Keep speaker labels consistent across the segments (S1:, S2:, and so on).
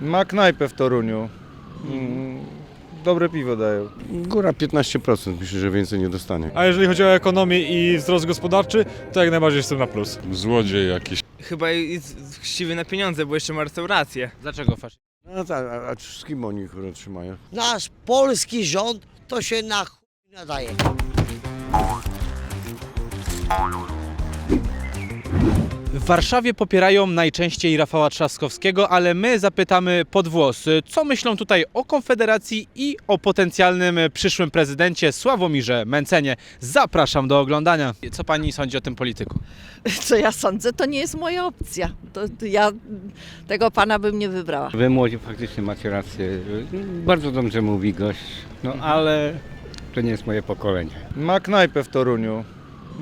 S1: Ma knajpę w Toruniu. Mm, Dobre piwo dają.
S2: Góra 15%, myślę, że więcej nie dostanie.
S3: A jeżeli chodzi o ekonomię i wzrost gospodarczy, to jak najbardziej jestem na plus.
S4: Złodziej jakiś.
S5: Chyba jest chciwy na pieniądze, bo jeszcze ma restaurację.
S6: Dlaczego faszyzm?
S2: No tak, a, a z kim oni kurwa trzymają?
S7: Nasz polski rząd to się na chuj nadaje.
S6: W Warszawie popierają najczęściej Rafała Trzaskowskiego, ale my zapytamy pod włos, co myślą tutaj o Konfederacji i o potencjalnym przyszłym prezydencie Sławomirze Mencenie. Zapraszam do oglądania. Co pani sądzi o tym polityku?
S8: co ja sądzę, to nie jest moja opcja. To, to ja tego pana bym nie wybrała.
S9: Wy młodzi faktycznie macie rację. Bardzo dobrze mówi gość, no ale to nie jest moje pokolenie.
S1: Ma knajpę w Toruniu.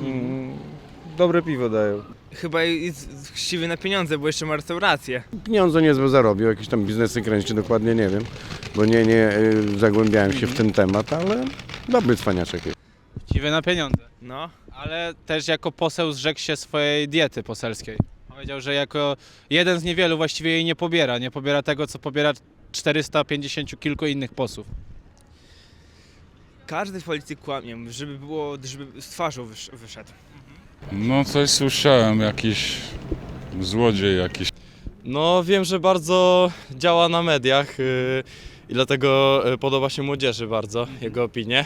S1: Mm, Dobre piwo dają.
S5: Chyba jest chciwy na pieniądze, bo jeszcze ma restaurację.
S2: Pieniądze niezłe zarobił, jakieś tam biznesy kręci, dokładnie nie wiem, bo nie, nie y, zagłębiałem się w ten temat, ale dobry cwaniaczek jest.
S6: Chciwy na pieniądze.
S5: No.
S6: Ale też jako poseł zrzekł się swojej diety poselskiej. Powiedział, że jako jeden z niewielu właściwie jej nie pobiera. Nie pobiera tego, co pobiera 450 kilku innych posłów.
S5: Każdy polityk kłamie, żeby było, żeby z twarzą wysz, wyszedł.
S4: No coś słyszałem, jakiś złodziej jakiś.
S10: No wiem, że bardzo działa na mediach yy, i dlatego yy, podoba się młodzieży bardzo jego opinie.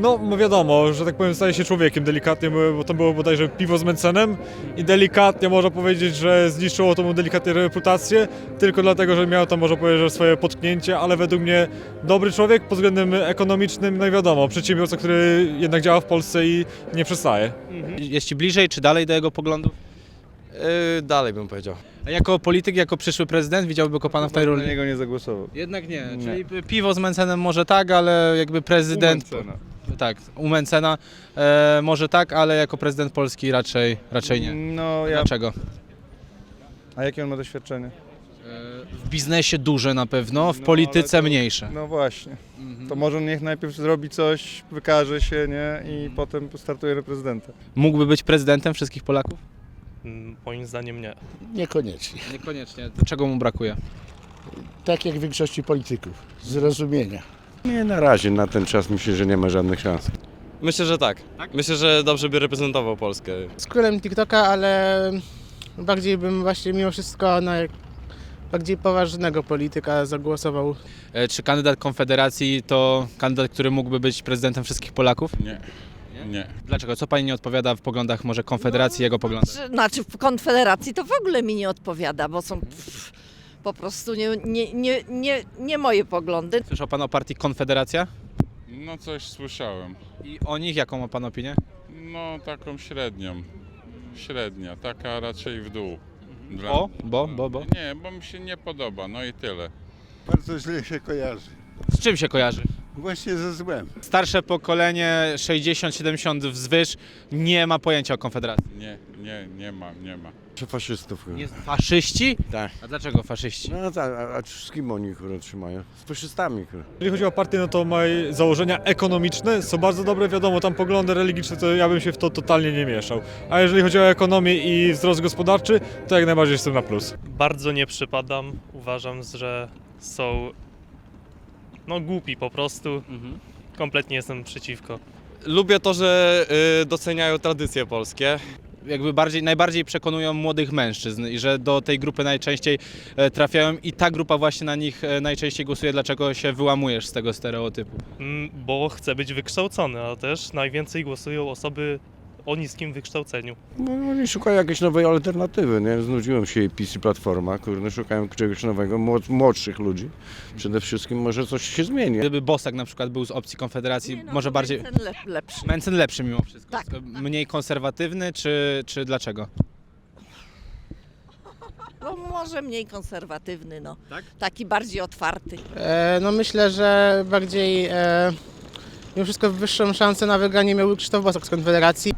S3: No, no wiadomo, że tak powiem, staje się człowiekiem delikatnie, bo to było bodajże piwo z Mencenem i delikatnie można powiedzieć, że zniszczyło to mu delikatnie reputację, tylko dlatego, że miał tam, można powiedzieć, swoje potknięcie, ale według mnie dobry człowiek pod względem ekonomicznym, no i wiadomo, przedsiębiorca, który jednak działa w Polsce i nie przestaje.
S6: Jest ci bliżej czy dalej do jego poglądów?
S10: Yy, dalej bym powiedział.
S6: A jako polityk, jako przyszły prezydent widziałby go pana w tej
S1: Na
S6: roli?
S1: niego nie zagłosował.
S6: Jednak nie,
S1: Nie.
S6: czyli piwo z Mencenem może tak, ale jakby prezydent...
S1: Mencena.
S6: Tak, u Mencena e, może tak, ale jako prezydent Polski raczej, raczej nie.
S1: No ja...
S6: Dlaczego?
S1: A jakie on ma doświadczenie?
S6: E, w biznesie duże na pewno, w
S1: No,
S6: polityce
S1: ale to-
S6: mniejsze.
S1: No właśnie.
S6: Mhm.
S1: To może niech najpierw zrobi coś, wykaże się, nie? I potem startuje na prezydenta.
S6: Mógłby być prezydentem wszystkich Polaków?
S10: Moim zdaniem nie.
S11: Niekoniecznie.
S6: Niekoniecznie. Czego mu brakuje?
S11: Tak jak większości polityków. Zrozumienia.
S2: Nie, na razie, na ten czas myślę, że nie ma żadnych szans.
S10: Myślę, że tak. Myślę, że dobrze by reprezentował Polskę.
S7: Z królem TikToka, ale bardziej bym właśnie mimo wszystko na bardziej poważnego polityka zagłosował.
S6: E, czy kandydat Konfederacji to kandydat, który mógłby być prezydentem wszystkich Polaków?
S4: Nie. Nie.
S6: Dlaczego? Co pani nie odpowiada w poglądach może Konfederacji, jego poglądach?
S8: Znaczy w Konfederacji to w ogóle mi nie odpowiada, bo są pff, po prostu nie, nie, nie, nie, nie moje poglądy.
S6: Słyszał pan o partii Konfederacja?
S4: No coś słyszałem.
S6: I o nich jaką ma pan opinię?
S4: No taką średnią. Średnia, taka raczej w dół. Dla-
S6: O, bo, bo, bo.
S4: Nie, bo mi się nie podoba, no i tyle.
S11: Bardzo źle się kojarzy.
S6: Z czym się kojarzy?
S11: Właśnie ze złem.
S6: Starsze pokolenie 60-70 wzwyż nie ma pojęcia o Konfederacji.
S4: Nie, nie, nie ma, nie ma.
S2: Czy faszystów chyba.
S6: Jest faszyści?
S2: Tak.
S6: A dlaczego faszyści?
S2: No tak, a, a z kim oni kurwa trzymają? Z faszystami kurwa.
S3: Jeżeli chodzi o partię, no to ma założenia ekonomiczne, są bardzo dobre, wiadomo, tam poglądy religiczne, to ja bym się w to totalnie nie mieszał. A jeżeli chodzi o ekonomię i wzrost gospodarczy, to jak najbardziej jestem na plus.
S10: Bardzo nie przypadam. Uważam, że są no głupi po prostu. Kompletnie jestem przeciwko. Lubię to, że y, doceniają tradycje polskie.
S6: Jakby bardziej, najbardziej przekonują młodych mężczyzn i że do tej grupy najczęściej e, trafiają i ta grupa właśnie na nich e, najczęściej głosuje. Dlaczego się wyłamujesz z tego stereotypu?
S10: Mm, bo chcę być wykształcony, a też najwięcej głosują osoby o niskim wykształceniu.
S2: No, oni szukają jakiejś nowej alternatywy, nie? Znudziłem się jej PiS i Platforma, kurde, szukają czegoś nowego, młod, młodszych ludzi. Przede wszystkim może coś się zmieni.
S6: Gdyby Bosak na przykład był z opcji Konfederacji,
S8: Nie, no,
S6: może bardziej...
S8: Ten lep, lepszy.
S6: Mencen lepszy mimo wszystko.
S8: Tak.
S6: Mniej konserwatywny, czy, czy dlaczego?
S8: No, może mniej konserwatywny, no.
S6: Tak?
S8: Taki bardziej otwarty.
S7: E, no myślę, że bardziej e, mimo wszystko wyższą szansę na wygranie miał Krzysztof Bosak z Konfederacji.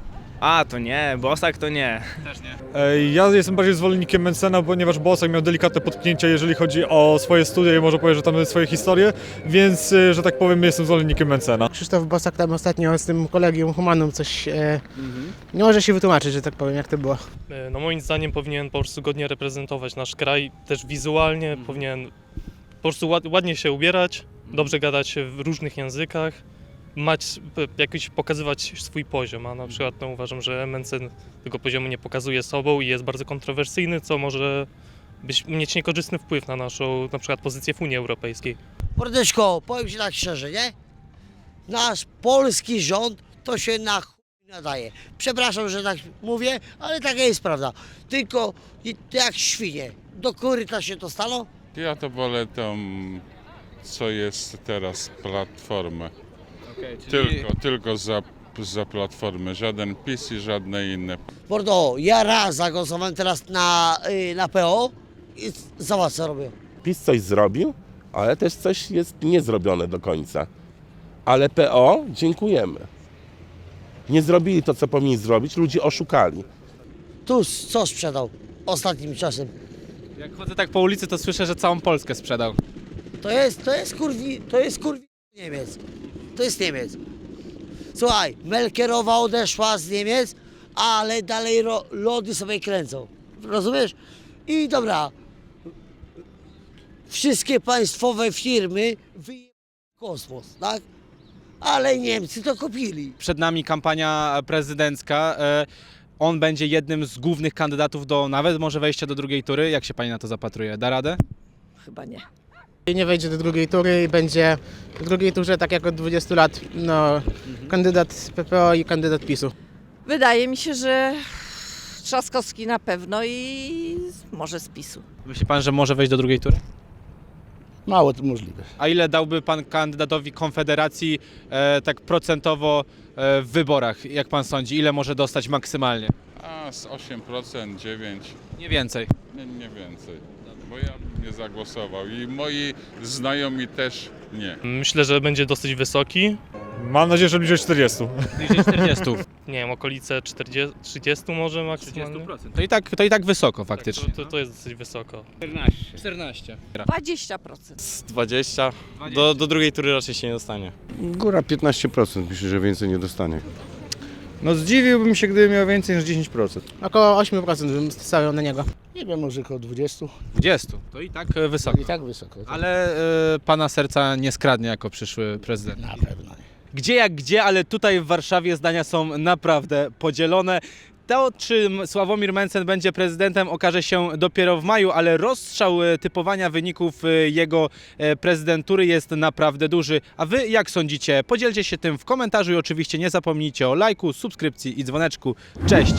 S5: A, to nie, Bosak to nie.
S6: Też nie.
S3: E, Ja jestem bardziej zwolennikiem Mencena, ponieważ Bosak miał delikatne potknięcia, jeżeli chodzi o swoje studia i można powiedzieć, że tam swoje historie, więc, e, że tak powiem, jestem zwolennikiem Mencena.
S7: Krzysztof Bosak tam ostatnio z tym kolegium humanum coś e, nie może się wytłumaczyć, że tak powiem, jak to było.
S10: No moim zdaniem powinien po prostu godnie reprezentować nasz kraj, też wizualnie powinien prostu ład, ładnie się ubierać, dobrze gadać w różnych językach, mać, jakiś pokazywać swój poziom, a na przykład no, uważam, że Mencen tego poziomu nie pokazuje sobą i jest bardzo kontrowersyjny, co może być, mieć niekorzystny wpływ na naszą na przykład pozycję w Unii Europejskiej.
S12: Mordeczko, powiem Ci tak szczerze, nie? Nasz polski rząd to się na chuj nadaje. Przepraszam, że tak mówię, ale taka jest prawda. Tylko jak świnie, do koryta się to staną,
S4: Ja to wolę tą, co jest teraz, platformę. Tylko, tylko za, za platformę. Żaden PiS i żadne inne.
S12: Mordo, ja raz zagłosowałem teraz na, y, na PO i zobacz co robię.
S13: PiS coś zrobił, ale też coś jest niezrobione do końca. Ale PO dziękujemy. Nie zrobili to, co powinni zrobić, ludzi oszukali.
S12: Tu co sprzedał ostatnim czasem?
S6: Jak chodzę tak po ulicy, to słyszę, że całą Polskę sprzedał.
S12: To jest, to jest kurwi, to jest kurwi Niemiec. To jest Niemiec. Słuchaj, Melkerowa odeszła z Niemiec, ale dalej ro, lody sobie kręcą. Rozumiesz? I dobra. Wszystkie państwowe firmy wyje kosmos, tak? Ale Niemcy to kupili.
S6: Przed nami kampania prezydencka. e, On będzie jednym z głównych kandydatów do nawet może wejścia do drugiej tury. Jak się pani na to zapatruje? Da radę?
S8: Chyba nie.
S7: Nie wejdzie do drugiej tury i będzie w drugiej turze, tak jak od 20 lat, no, kandydat PPO i kandydat PiSu.
S8: Wydaje mi się, że Trzaskowski na pewno i może z PiSu.
S6: Myśli pan, że może wejść do drugiej tury?
S11: Mało to możliwe.
S6: A ile dałby pan kandydatowi Konfederacji e, tak procentowo e, w wyborach? Jak pan sądzi? Ile może dostać maksymalnie?
S4: A z 8%, 9%,
S6: Nie więcej.
S4: nie, nie więcej. Bo ja bym nie zagłosował i moi znajomi też nie.
S10: Myślę, że będzie dosyć wysoki,
S3: Mam nadzieję, że bliżej 40.
S6: Bliżej 40.
S10: nie wiem, okolice 40, 30 może maksymalnie.
S6: To i tak, to i tak wysoko
S10: Tak,
S6: faktycznie.
S10: to, to, to jest dosyć wysoko.
S9: 14.
S6: 14.
S8: 20%.
S10: Z 20, Do, do drugiej tury raczej się nie dostanie.
S2: Góra 15%, myślę, że więcej nie dostanie.
S1: No zdziwiłbym się, gdyby miał więcej niż 10%.
S7: Około 8% bym stawiał na niego.
S11: Nie wiem, może około 20.
S6: 20. To i tak e, wysoko.
S11: I tak wysoko.
S6: Ale e, pana serca nie skradnie jako przyszły prezydent.
S11: Na pewno nie.
S6: Gdzie jak gdzie, ale tutaj w Warszawie zdania są naprawdę podzielone. To, czym Sławomir Mencen będzie prezydentem, okaże się dopiero w maju, ale rozstrzał e, typowania wyników e, jego e, prezydentury jest naprawdę duży. A wy jak sądzicie? Podzielcie się tym w komentarzu i oczywiście nie zapomnijcie o lajku, subskrypcji i dzwoneczku. Cześć!